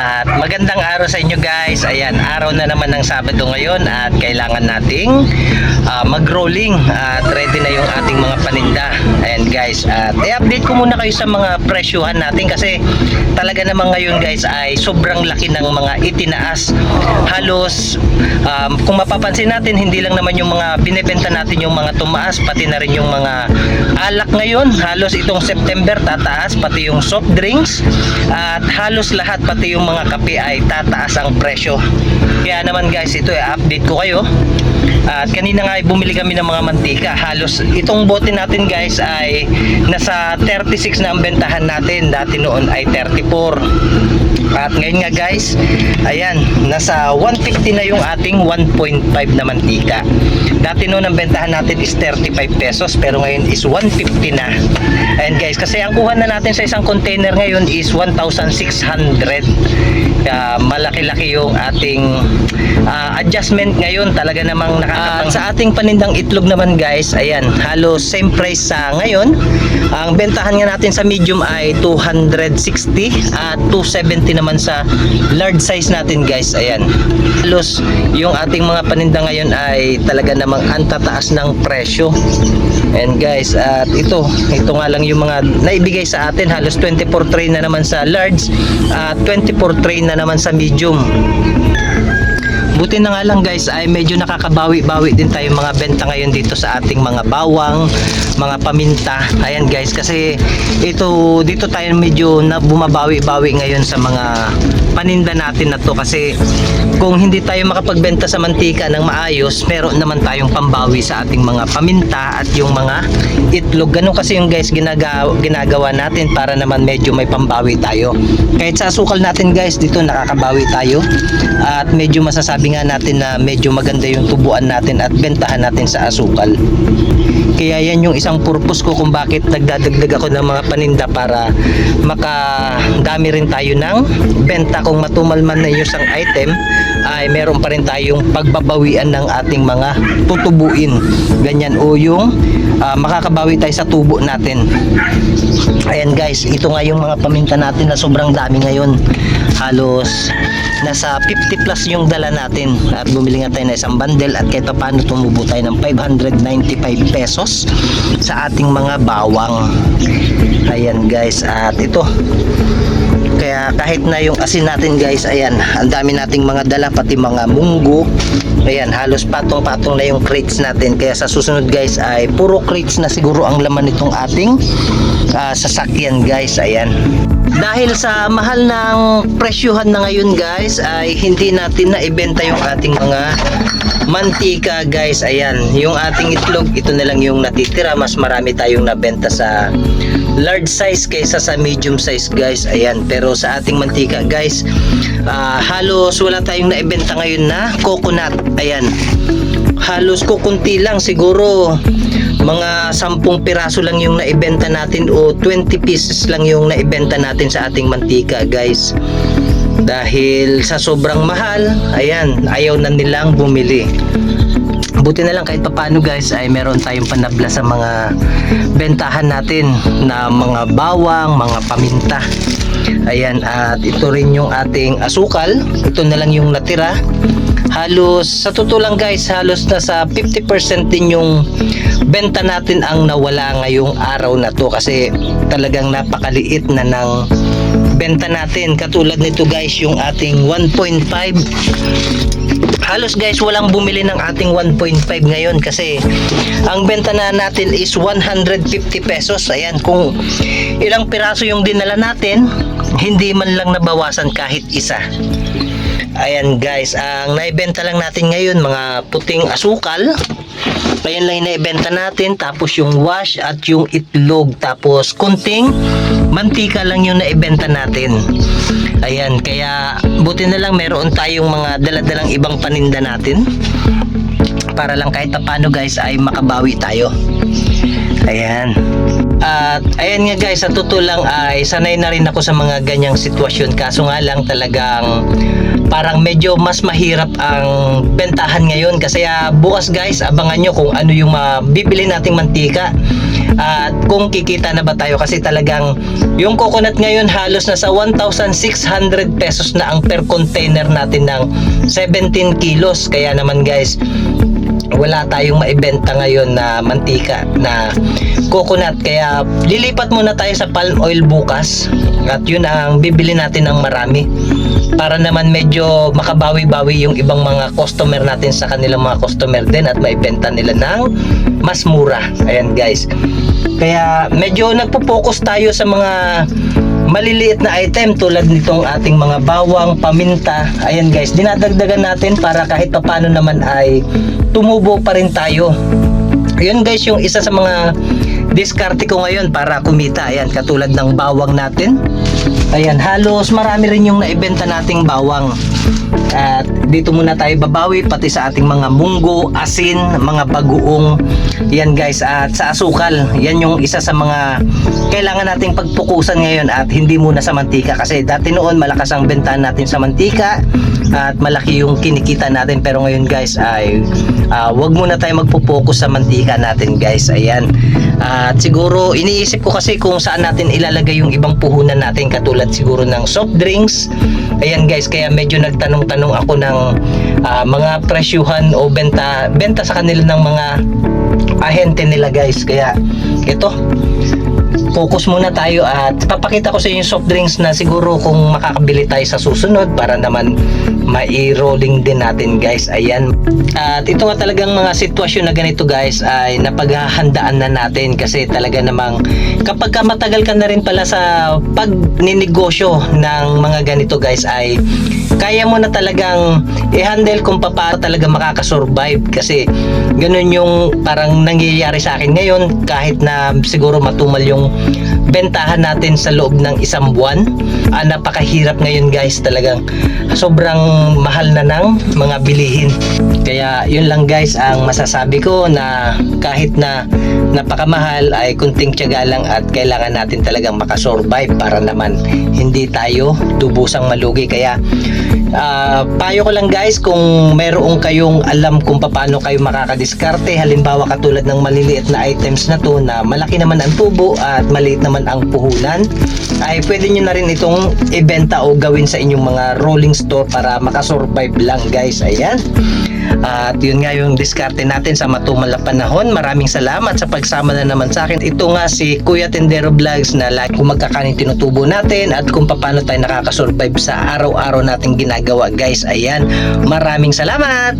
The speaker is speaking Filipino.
At magandang araw sa inyo guys. Ayan, araw na naman ng Sabado ngayon at kailangan nating ah, mag-rolling at ready na yung ating mga paninda. Ayan guys, at i-update ko muna kayo sa mga presyuhan natin kasi talaga naman ngayon guys ay sobrang laki ng mga itinaas. Halos um, kung mapapansin natin hindi lang naman yung mga binebenta natin yung mga tumaas pati na rin yung mga alak ngayon. Halos itong September tataas pati yung soft drinks at halos lahat pati yung mga kape ay tataas ang presyo. Kaya naman guys, ito ay update ko kayo. At kanina nga ay bumili kami ng mga mantika. Halos itong bote natin guys ay nasa 36 na ang bentahan natin. Dati noon ay 34. At ngayon nga guys, ayan, nasa 150 na yung ating 1.5 na mantika. Dati noon ang bentahan natin is 35 pesos pero ngayon is 150 na. Ayan guys, kasi ang kuha na natin sa isang container ngayon is 1,600. Kaya malaki-laki yung ating ah, adjustment ngayon. Talaga namang nakakapang sa ating panindang itlog naman guys ayan halos same price sa ngayon. Ang bentahan nga natin sa medium ay 260 at 270 naman sa large size natin guys ayan. Halos yung ating mga paninda ngayon ay talaga namang antataas ng presyo. And guys at ito ito nga lang yung mga naibigay sa atin. Halos 24 tray na naman sa large at 24 tray naman sa medium Buti na nga lang guys ay medyo nakakabawi-bawi din tayo mga benta ngayon dito sa ating mga bawang, mga paminta. Ayan guys kasi ito dito tayo medyo na bumabawi-bawi ngayon sa mga paninda natin na to kasi kung hindi tayo makapagbenta sa mantika ng maayos, meron naman tayong pambawi sa ating mga paminta at yung mga itlog. Ganun kasi yung guys ginagawa, ginagawa natin para naman medyo may pambawi tayo. Kahit sa asukal natin guys dito nakakabawi tayo at medyo masasabi nga natin na medyo maganda yung tubuan natin at bentahan natin sa asukal. Kaya yan yung isang purpose ko kung bakit nagdadagdag ako ng mga paninda para makadami rin tayo ng benta kung matumal man na yung isang item ay meron pa rin tayong pagbabawian ng ating mga tutubuin. Ganyan o yung ah, makakabawi tayo sa tubo natin. Ayan guys, ito nga yung mga paminta natin na sobrang dami ngayon. Halos nasa 50 plus yung dala natin at bumili nga tayo ng isang bundle at kahit pa paano tumubo tayo ng 595 pesos sa ating mga bawang. Ayan guys, at ito kaya kahit na yung asin natin guys, ayan, ang dami nating mga dala pati mga munggo. Ayan, halos patong-patong na yung crates natin. Kaya sa susunod guys ay puro crates na siguro ang laman nitong ating ah, sasakyan guys. Ayan. Dahil sa mahal ng presyuhan na ngayon guys ay hindi natin na ibenta yung ating mga mantika guys. Ayan, yung ating itlog, ito na lang yung natitira. Mas marami tayong nabenta sa large size kaysa sa medium size guys. Ayan, pero sa ating mantika guys, ah, halos wala tayong naibenta ngayon na coconut. Ayan. Halos kukunti lang siguro mga 10 piraso lang yung naibenta natin o 20 pieces lang yung naibenta natin sa ating mantika guys dahil sa sobrang mahal ayan ayaw na nilang bumili buti na lang kahit papaano guys ay meron tayong panabla sa mga bentahan natin na mga bawang mga paminta ayan at ito rin yung ating asukal. Ito na lang yung natira. Halos sa totoo lang guys halos nasa 50% din yung benta natin ang nawala ngayong araw na to. Kasi talagang napakaliit na ng benta natin. Katulad nito guys yung ating 1.5 halos guys walang bumili ng ating 1.5 ngayon kasi ang benta na natin is 150 pesos. Ayan kung ilang piraso yung dinala natin hindi man lang nabawasan kahit isa. Ayan guys ang naibenta lang natin ngayon mga puting asukal ayan lang yung naibenta natin tapos yung wash at yung itlog. Tapos kunting mantika lang yung naibenta natin. Ayan kaya buti na lang meron tayong mga daladalang ibang paninda natin. Para lang kahit paano guys ay makabawi tayo. Ayan at ayan nga guys, sa totoo lang ay sanay na rin ako sa mga ganyang sitwasyon. Kaso nga lang talagang parang medyo mas mahirap ang bentahan ngayon. Kasi ah, bukas guys, abangan nyo kung ano yung mabibili nating mantika. at kung kikita na ba tayo kasi talagang yung coconut ngayon halos nasa 1,600 pesos na ang per container natin ng 17 kilos kaya naman guys wala tayong maibenta ngayon na mantika na coconut. Kaya lilipat muna tayo sa palm oil bukas. At yun ang bibili natin ng marami. Para naman medyo makabawi-bawi yung ibang mga customer natin sa kanilang mga customer din at maibenta nila ng mas mura. Ayan guys. Kaya medyo nagpo-focus tayo sa mga maliliit na item tulad nitong ating mga bawang, paminta. Ayan guys, dinadagdagan natin para kahit papano naman ay tumubo pa rin tayo. Yun guys, yung isa sa mga diskarte ko ngayon para kumita. Ayan, katulad ng bawang natin. Ayan, halos marami rin yung naibenta nating bawang. At dito muna tayo babawi pati sa ating mga munggo, asin, mga bagoong. Yan guys, at sa asukal. Yan yung isa sa mga kailangan nating pagpukusan ngayon at hindi muna sa mantika kasi dati noon malakas ang bentahan natin sa mantika at malaki yung kinikita natin pero ngayon guys ay ah, wag muna tayo magpo-focus sa mantika natin guys ayan at siguro iniisip ko kasi kung saan natin ilalagay yung ibang puhunan natin katulad siguro ng soft drinks ayan guys kaya medyo nagtanong-tanong ako ng ah, mga presyuhan o benta benta sa kanila ng mga ahente nila guys. Kaya ito focus muna tayo at papakita ko sa inyo soft drinks na siguro kung makakabili tayo sa susunod para naman mai-rolling din natin guys. Ayan. At ito nga talagang mga sitwasyon na ganito guys ay napaghahandaan na natin kasi talaga namang kapag ka matagal ka na rin pala sa pagninegosyo ng mga ganito guys ay kaya mo na talagang i-handle kung paano talaga makakasurvive. Kasi ganun yung parang nangyayari sa akin ngayon kahit na siguro matumal yung bentahan natin sa loob ng isang buwan. Ah, napakahirap ngayon guys talagang sobrang mahal na ng mga bilihin. Kaya yun lang guys ang masasabi ko na kahit na napakamahal ay kunting tiyaga lang at kailangan natin talagang makasurvive para naman hindi tayo tubusang malugi. Kaya Ah, payo ko lang guys kung meron kayong alam kung paano kayo makakadiskarte. Halimbawa katulad ng maliliit na items na to na malaki naman ang tubo at maliit naman ang puhunan ay pwede nyo na rin itong ibenta o gawin sa inyong mga rolling store para makasurvive lang guys. Ayan at yun nga yung diskarte natin sa matumal na panahon. Maraming salamat sa pagsama na naman sa akin. Ito nga si Kuya Tendero Vlogs na like kung magkakanin tinutubo natin at kung paano tayo nakakasurvive sa araw-araw nating ginagawa guys. Ayan, maraming salamat!